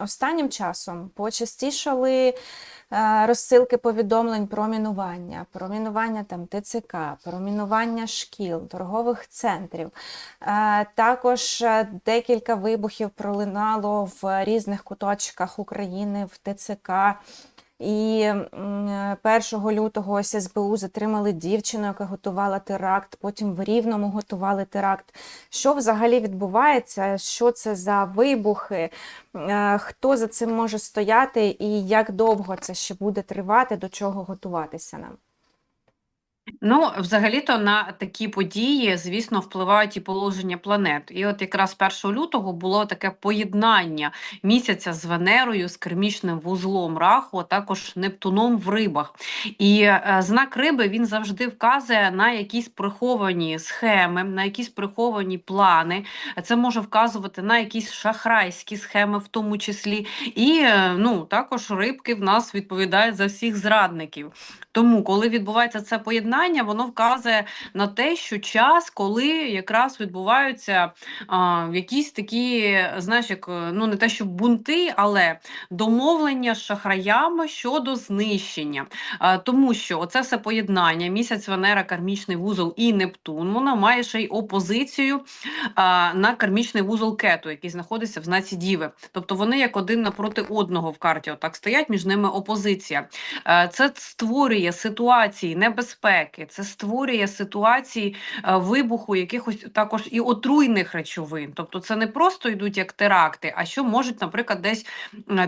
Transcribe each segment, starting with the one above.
останнім часом почастішали е, розсилки повідомлень про мінування, про мінування там ТЦК, про мінування шкіл, торгових центрів. Е, Також е, декілька вибухів пролинало в різних куточках України в ТЦК. І 1 лютого СБУ затримали дівчину, яка готувала теракт, потім в Рівному готували теракт. Що взагалі відбувається? Що це за вибухи? Е, Хто за цим може стояти і як довго це ще буде тривати, до чого готуватися нам? Ну, взагалі-то на такі події, звісно, впливають і положення планет. І от якраз 1 лютого було таке поєднання місяця з Венерою, з кермічним вузлом Раху, а також Нептуном в рибах. І е, знак риби він завжди вказує на якісь приховані схеми, на якісь приховані плани. Це може вказувати на якісь шахрайські схеми, в тому числі. І е, ну, також рибки в нас відповідають за всіх зрадників. Тому, коли відбувається це поєднання, воно вказує на те, що час, коли якраз відбуваються а, якісь такі, знаєш, як е, ну не те, що бунти, але домовлення з шахраями щодо знищення. А, тому що оце все поєднання, місяць Венера, кармічний вузол і Нептун, воно має ще й опозицію а, на кармічний вузол кету, який знаходиться в знаці Діви. Тобто вони як один напроти одного в карті, отак стоять, між ними опозиція. Е, Це створює ситуації небезпеки, це створює ситуації е, вибуху якихось також і отруйних речовин. Тобто це не просто йдуть як теракти, а що можуть, наприклад, десь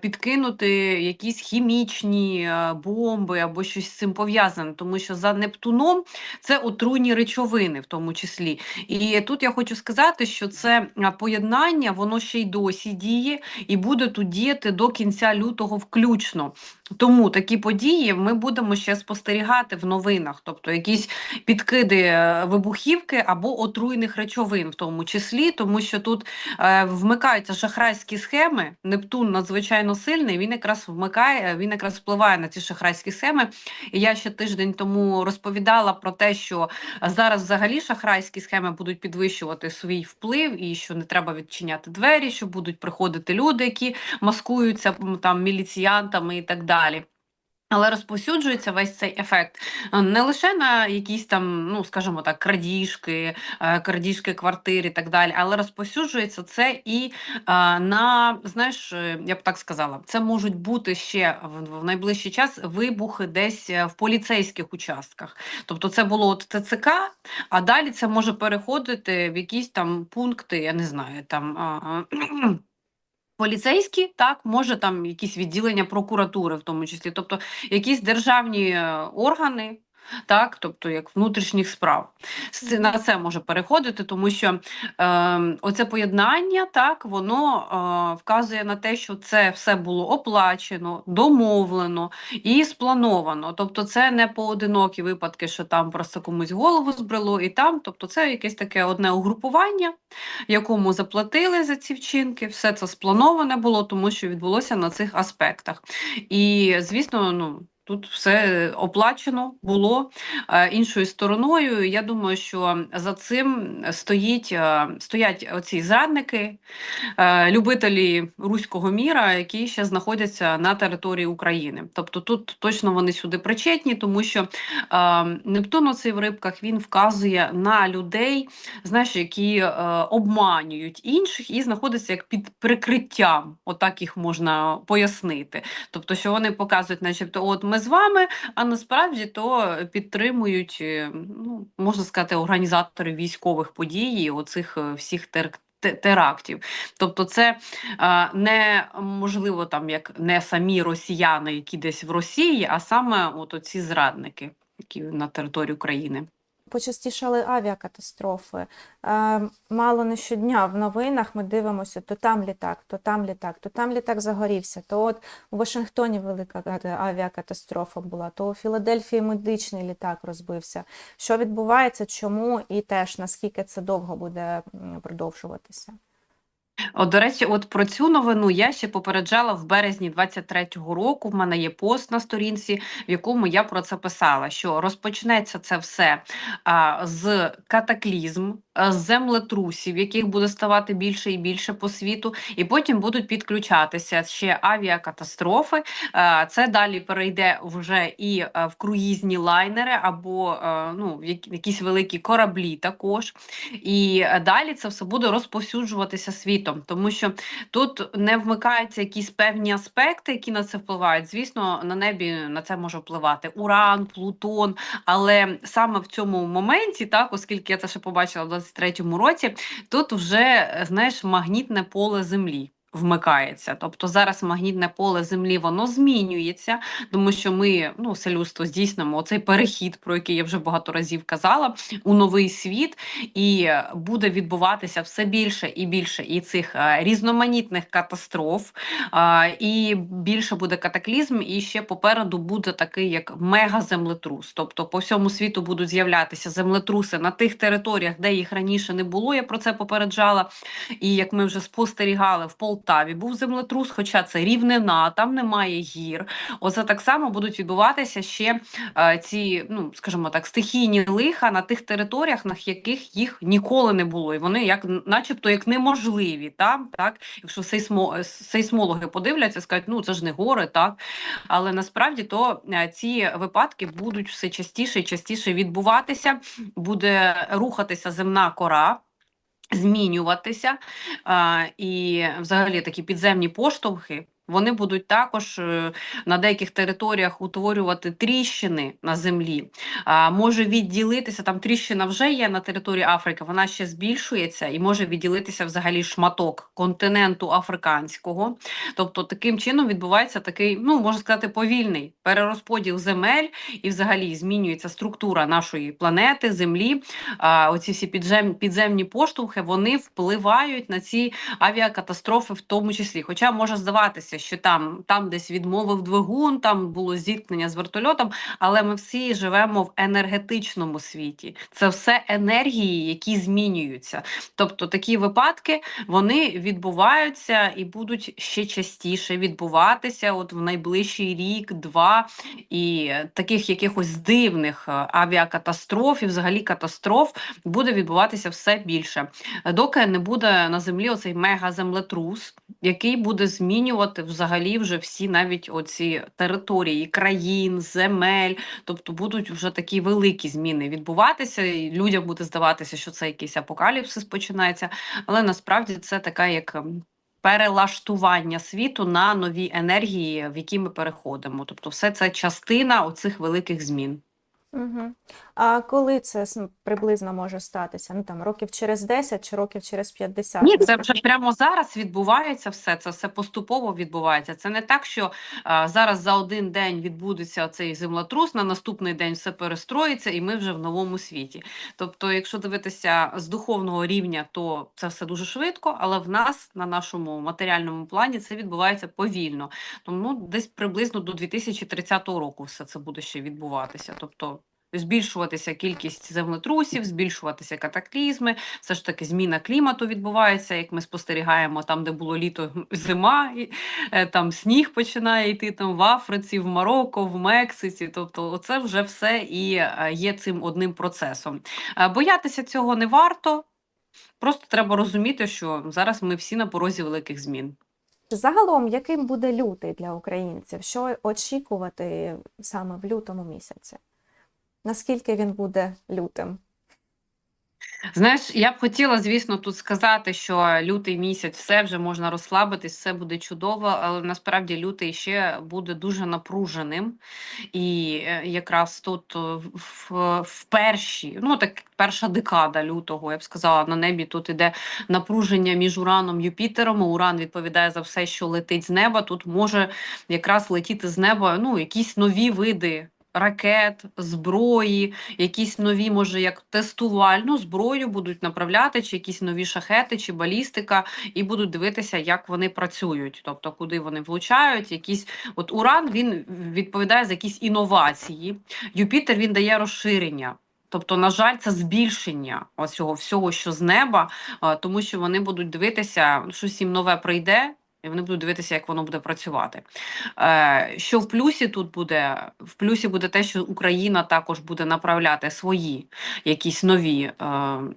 підкинути якісь хімічні е, бомби або щось з цим пов'язане, тому що за Нептуном це отруйні речовини, в тому числі. І тут я хочу сказати, що це е, поєднання, воно ще й досі діє і буде тут діяти до кінця лютого включно. Тому такі події ми будемо ще спостерігати в новинах, тобто якісь підкиди е, вибухівки або отруйних речовин, в тому числі, тому що тут е, вмикаються шахрайські схеми. Нептун надзвичайно сильний. Він якраз вмикає, він якраз впливає на ці шахрайські схеми. І я ще тиждень тому розповідала про те, що зараз взагалі шахрайські схеми будуть підвищувати свій вплив, і що не треба відчиняти двері, що будуть приходити люди, які маскуються там міліціянтами і так далі. Але розповсюджується весь цей ефект е, не лише на якісь там, ну скажімо так, крадіжки, е, крадіжки квартир і так далі, але розповсюджується це і е, на знаєш, я б так сказала, це можуть бути ще в, найближчий час вибухи десь в поліцейських участках. Тобто, це було от ТЦК, а далі це може переходити в якісь там пункти, я не знаю, там. Поліцейські, так, може там якісь відділення прокуратури, в тому числі, тобто якісь державні е, органи, так, тобто як внутрішніх справ. На це може переходити, тому що е, оце поєднання, так, воно е, вказує на те, що це все було оплачено, домовлено і сплановано. Тобто, це не поодинокі випадки, що там просто комусь голову збрело і там. Тобто, це якесь таке одне угрупування, якому заплатили за ці вчинки. Все це сплановане було, тому що відбулося на цих аспектах. І, звісно, ну. Тут все оплачено було е, іншою стороною. Я думаю, що за цим стоїть, е, стоять оці зрадники, е, любителі руського міра, які ще знаходяться на території України. Тобто тут точно вони сюди причетні, тому що е, Нептун оцей в рибках він вказує на людей, знаєш, які е, обманюють інших і знаходяться як під прикриттям. Отак їх можна пояснити. Тобто, що вони показують, начебто, от ми з вами, а насправді то підтримують, е, ну можна сказати, організатори військових подій, оцих е, всіх тер. Терактів, тобто це е, не можливо там як не самі росіяни, які десь в Росії, а саме от оці зрадники, які на території України. Почастішали авіакатастрофи. Е, Мало не щодня в новинах ми дивимося, то там літак, то там літак, то там літак загорівся, то от у Вашингтоні велика авіакатастрофа була, то у Філадельфії медичний літак розбився. Що відбувається, чому і теж наскільки це довго буде продовжуватися? От, до речі, от про цю новину я ще попереджала в березні 23-го року. В мене є пост на сторінці, в якому я про це писала: що розпочнеться це все а, з катаклізм землетрусів, яких буде ставати більше і більше по світу, і потім будуть підключатися ще авіакатастрофи. Е, Це далі перейде вже і е, в круїзні лайнери або е, ну, якісь великі кораблі також. І е, далі це все буде розповсюджуватися світом, тому що тут не вмикаються якісь певні аспекти, які на це впливають. Звісно, на небі на це може впливати Уран, Плутон. Але саме в цьому моменті, так, оскільки я це ще побачила 23-му році, тут вже е, знаєш магнітне поле Землі. Вмикається, тобто зараз магнітне поле Землі воно змінюється, тому що ми, ну, селюство, здійснимо оцей перехід, про який я вже багато разів казала, у новий світ, і буде відбуватися все більше і більше і цих е, різноманітних катастроф, е, і більше буде катаклізм, і ще попереду буде такий як мегаземлетрус. Тобто по всьому світу будуть з'являтися землетруси на тих територіях, де їх раніше не було. Я про це попереджала. І як ми вже спостерігали, в Полтаві був землетрус, хоча це рівнина, там немає гір. Оце так само будуть відбуватися ще е, ці, ну скажімо так, стихійні лиха на тих територіях, на яких їх ніколи не було, і вони як, начебто, як неможливі. Там так, якщо сейсмо, сейсмологи подивляться, скажуть, ну це ж не гори, так. Але насправді то е, ці випадки будуть все частіше і частіше відбуватися, буде рухатися земна кора. Змінюватися і взагалі такі підземні поштовхи вони будуть також е, на деяких територіях утворювати тріщини на землі. А, може відділитися там тріщина вже є на території Африки, вона ще збільшується і може відділитися взагалі шматок континенту африканського. Тобто таким чином відбувається такий, ну можна сказати, повільний перерозподіл земель, і взагалі змінюється структура нашої планети, землі. А, оці всі підзем, підземні поштовхи вони впливають на ці авіакатастрофи, в тому числі. Хоча може здаватися, що там, там десь відмовив двигун, там було зіткнення з вертольотом, але ми всі живемо в енергетичному світі. Це все енергії, які змінюються. Тобто такі випадки вони відбуваються і будуть ще частіше відбуватися от в найближчий рік, два і таких якихось дивних е, авіакатастроф і взагалі катастроф буде відбуватися все більше, доки не буде на землі оцей мегаземлетрус, який буде змінювати взагалі вже всі навіть оці території країн, земель. Тобто будуть вже такі великі зміни відбуватися, і людям буде здаватися, що це якийсь апокаліпсис починається, але насправді це така як. ем, Перелаштування світу на нові енергії, в які ми переходимо. Тобто, все це частина оцих великих змін. Угу. А коли це приблизно може статися? Ну там років через 10 чи років через 50? Ні, це вже прямо зараз відбувається все. Це все поступово відбувається. Це не так, що а, зараз за один день відбудеться цей землетрус, на наступний день все перестроїться, і ми вже в новому світі. Тобто, якщо дивитися з духовного рівня, то це все дуже швидко, але в нас на нашому матеріальному плані це відбувається повільно. Тому ну, десь приблизно до 2030 року все це буде ще відбуватися. Тобто. Збільшуватися кількість землетрусів, збільшуватися катаклізми, все ж таки зміна клімату відбувається, як ми спостерігаємо там, де було літо, зима, і, е, там сніг починає йти там в Африці, в Марокко, в Мексиці. Тобто, це вже все і е, є цим одним процесом. Е, Боятися цього не варто. Просто треба розуміти, що зараз ми всі на порозі великих змін. Загалом, яким буде лютий для українців? Що очікувати саме в лютому місяці? Наскільки він буде лютим? Знаєш, я б хотіла, звісно, тут сказати, що лютий місяць все вже можна розслабитись, все буде чудово, але насправді лютий ще буде дуже напруженим. І е, якраз тут е, в, в, перші, ну так перша декада лютого, я б сказала, на небі тут іде напруження між Ураном і Юпітером. Уран відповідає за все, що летить з неба. Тут може якраз летіти з неба ну, якісь нові види. Ракет, зброї, якісь нові, може, як тестувальну зброю будуть направляти, чи якісь нові шахети, чи балістика, і будуть дивитися, як вони працюють, тобто куди вони влучають. Якісь от Уран він відповідає за якісь інновації. Юпітер він дає розширення. Тобто, на жаль, це збільшення цього всього, що з неба, тому що вони будуть дивитися, щось їм нове прийде. І вони будуть дивитися, як воно буде працювати. Е, що в плюсі тут буде? В плюсі буде те, що Україна також буде направляти свої якісь нові е,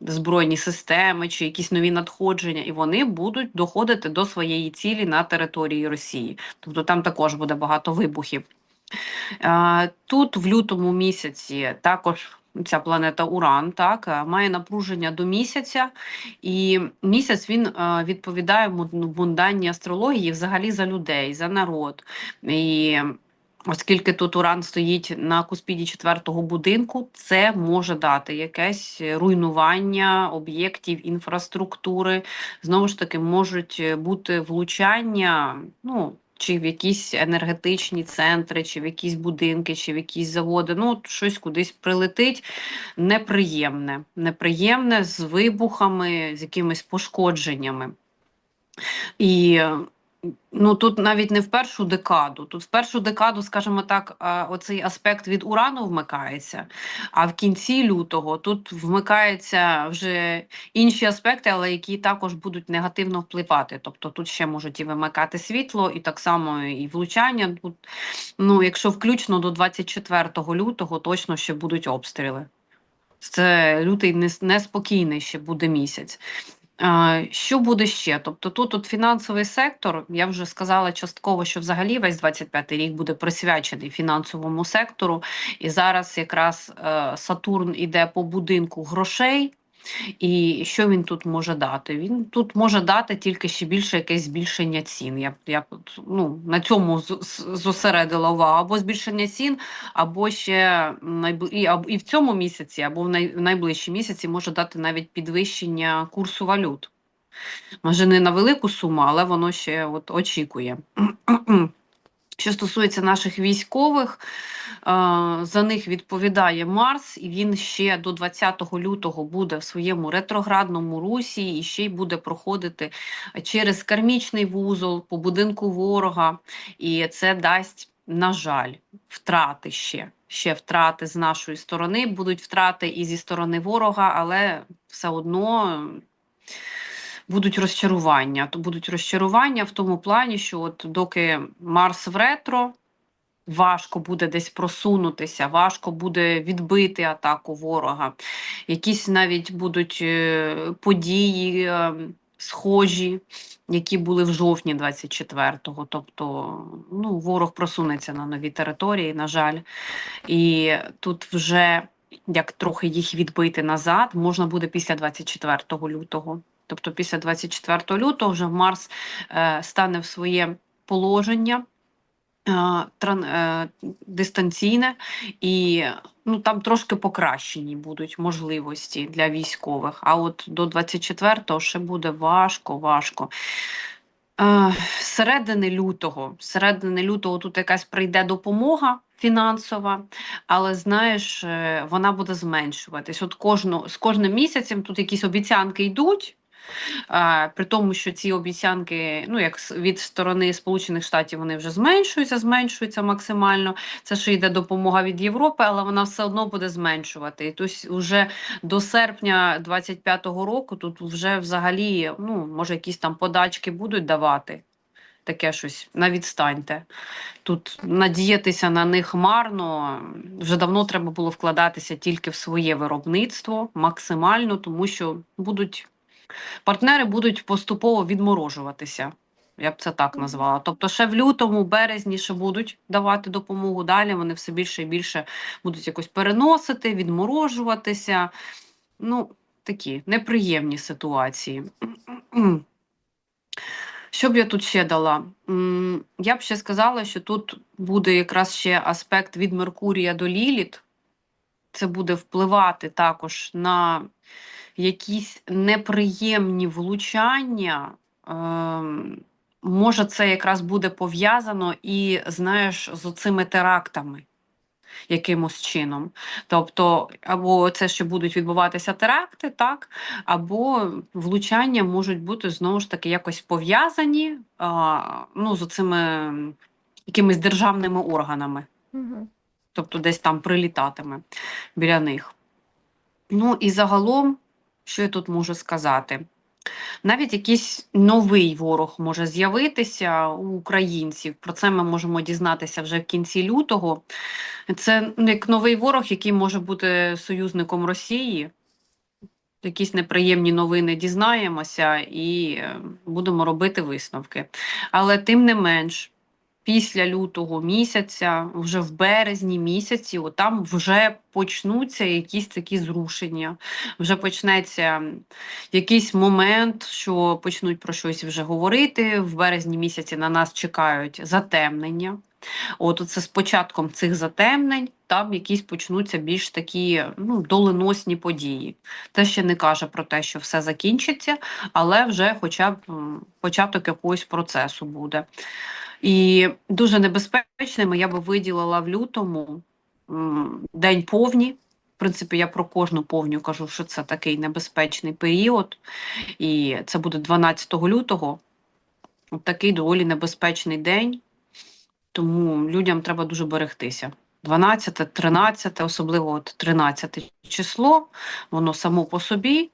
збройні системи чи якісь нові надходження, і вони будуть доходити до своєї цілі на території Росії. Тобто там також буде багато вибухів. Е, Тут в лютому місяці також ця планета Уран так е, має напруження до місяця, і місяць він е, відповідає ну, мунданній астрології взагалі за людей, за народ. І оскільки тут Уран стоїть на куспіді четвертого будинку, це може дати якесь руйнування об'єктів інфраструктури. Знову ж таки, можуть бути влучання. ну, чи в якісь енергетичні центри, чи в якісь будинки, чи в якісь заводи. Ну, щось кудись прилетить неприємне. Неприємне з вибухами, з якимись пошкодженнями. І ну, тут навіть не в першу декаду. Тут в першу декаду, скажімо так, оцей аспект від урану вмикається, а в кінці лютого тут вмикаються вже інші аспекти, але які також будуть негативно впливати. Тобто тут ще можуть і вимикати світло, і так само і влучання. Тут, ну, якщо включно до 24 лютого, точно ще будуть обстріли. Це лютий неспокійний ще буде місяць. Що буде ще? Тобто тут от фінансовий сектор, я вже сказала частково, що взагалі весь 25-й рік буде присвячений фінансовому сектору. І зараз якраз е, Сатурн іде по будинку грошей. І що він тут може дати? Він тут може дати тільки ще більше якесь збільшення цін. Я я ну, на цьому зосередила увагу. Або збільшення цін, або ще і, і в цьому місяці, або в найближчі місяці може дати навіть підвищення курсу валют. Може, не на велику суму, але воно ще от очікує. Що стосується наших військових, е, за них відповідає Марс, і він ще до 20 лютого буде в своєму ретроградному русі і ще й буде проходити через кармічний вузол по будинку ворога. І це дасть, на жаль, втрати ще. Ще втрати з нашої сторони, будуть втрати і зі сторони ворога, але все одно будуть розчарування. То будуть розчарування в тому плані, що от доки Марс в ретро, важко буде десь просунутися, важко буде відбити атаку ворога. Якісь навіть будуть е, події е, схожі, які були в жовтні 24-го. Тобто ну, ворог просунеться на нові території, на жаль. І тут вже як трохи їх відбити назад, можна буде після 24 лютого. Тобто після 24 лютого вже Марс е, стане в своє положення е, е, дистанційне, і ну, там трошки покращені будуть можливості для військових. А от до 24-го ще буде важко, важко. Середини лютого, середини лютого тут якась прийде допомога фінансова, але знаєш, вона буде зменшуватись. От кожну, з кожним місяцем тут якісь обіцянки йдуть. А, при тому, що ці обіцянки, ну як від сторони Сполучених Штатів, вони вже зменшуються, зменшуються максимально. Це ще йде допомога від Європи, але вона все одно буде зменшувати. І тобто, вже до серпня 25-го року тут вже взагалі, ну може, якісь там подачки будуть давати. Таке щось на відстаньте. Тут надіятися на них марно. Вже давно треба було вкладатися тільки в своє виробництво максимально, тому що будуть партнери будуть поступово відморожуватися. Я б це так назвала. Тобто, ще в лютому, березні ще будуть давати допомогу. Далі вони все більше і більше будуть якось переносити, відморожуватися. Ну, такі неприємні ситуації. Що б я тут ще дала? Я б ще сказала, що тут буде якраз ще аспект від Меркурія до Ліліт. Це буде впливати також на якісь неприємні влучання. Ем, може, це якраз буде пов'язано і, знаєш, з оцими терактами якимось чином. Тобто, або це ще будуть відбуватися теракти, так, або влучання можуть бути знову ж таки якось пов'язані ну, з оцими якимись державними органами Мгм. тобто десь там прилітатиме біля них. Ну і загалом, що я тут можу сказати? Навіть якийсь новий ворог може з'явитися у українців. Про це ми можемо дізнатися вже в кінці лютого. Це ну, як новий ворог, який може бути союзником Росії. Якісь неприємні новини дізнаємося і е, будемо робити висновки. Але тим не менш, після лютого місяця, вже в березні місяці, там вже почнуться якісь такі зрушення, вже почнеться якийсь момент, що почнуть про щось вже говорити. В березні місяці на нас чекають затемнення. От це з початком цих затемнень там якісь почнуться більш такі ну, доленосні події. Це ще не каже про те, що все закінчиться, але вже хоча б початок якогось процесу буде. І дуже небезпечними я би виділила в лютому день повні. В принципі, я про кожну повню кажу, що це такий небезпечний період, і це буде 12 лютого. Такий доволі небезпечний день, тому людям треба дуже берегтися. 12, 13, особливо от 13 число, воно само по собі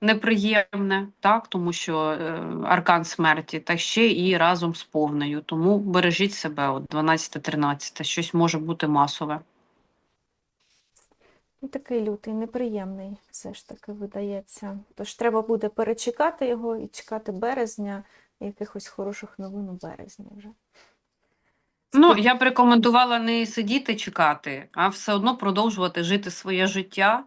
неприємне, так, тому що е, аркан смерті, та ще і разом з повнею. Тому бережіть себе, от 12-13, щось може бути масове. Ну, Такий лютий, неприємний, все ж таки видається. Тож треба буде перечекати його і чекати березня, якихось хороших новин у березні вже. Ну, я б рекомендувала не сидіти чекати, а все одно продовжувати жити своє життя,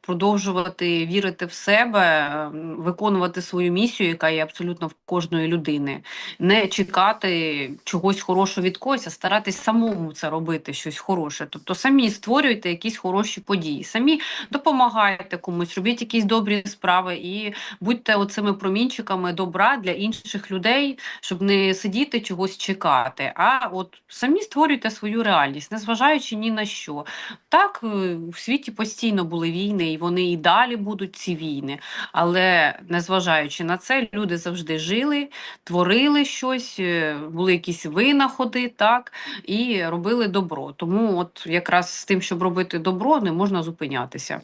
продовжувати вірити в себе, виконувати свою місію, яка є абсолютно в кожної людини. Не чекати чогось хорошого від когось, а старатись самому це робити, щось хороше. Тобто самі створюйте якісь хороші події, самі допомагайте комусь, робіть якісь добрі справи і будьте оцими промінчиками добра для інших людей, щоб не сидіти чогось чекати, а от самі створюйте свою реальність, незважаючи ні на що. Так, е, у світі постійно були війни, і вони і далі будуть ці війни. Але незважаючи на це, люди завжди жили, творили щось, е, були якісь винаходи, так, і робили добро. Тому, от якраз з тим, щоб робити добро, не можна зупинятися.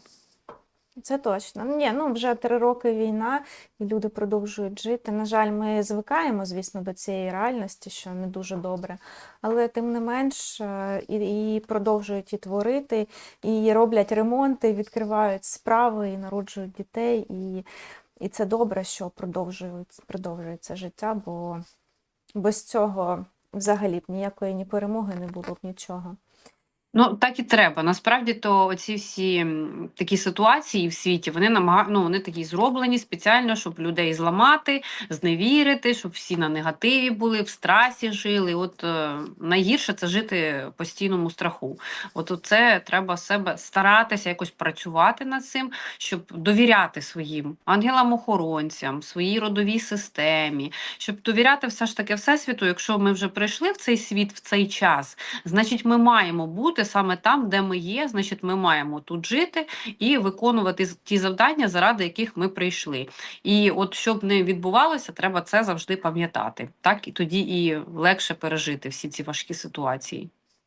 Це точно. Ні, ну вже три роки війна, і люди продовжують жити. На жаль, ми звикаємо, звісно, до цієї реальності, що не дуже добре. Але тим не менш е, і, і продовжують і творити, і роблять ремонти, відкривають справи, і народжують дітей. І, і це добре, що продовжують, продовжується життя, бо без цього взагалі б ніякої ні перемоги не було б нічого. Ну, так і треба. Насправді, то оці всі такі ситуації в світі, вони намага... ну, вони такі зроблені спеціально, щоб людей зламати, зневірити, щоб всі на негативі були, в страсі жили. От е, найгірше це жити постійному страху. От це треба себе старатися якось працювати над цим, щоб довіряти своїм ангелам-охоронцям, своїй родовій системі, щоб довіряти все ж таки всесвіту. Якщо ми вже прийшли в цей світ в цей час, значить, ми маємо бути саме там, де ми є. Значить, ми маємо тут жити і виконувати ті завдання, заради яких ми прийшли. І от щоб не відбувалося, треба це завжди пам'ятати. Так і тоді і легше пережити всі ці важкі ситуації.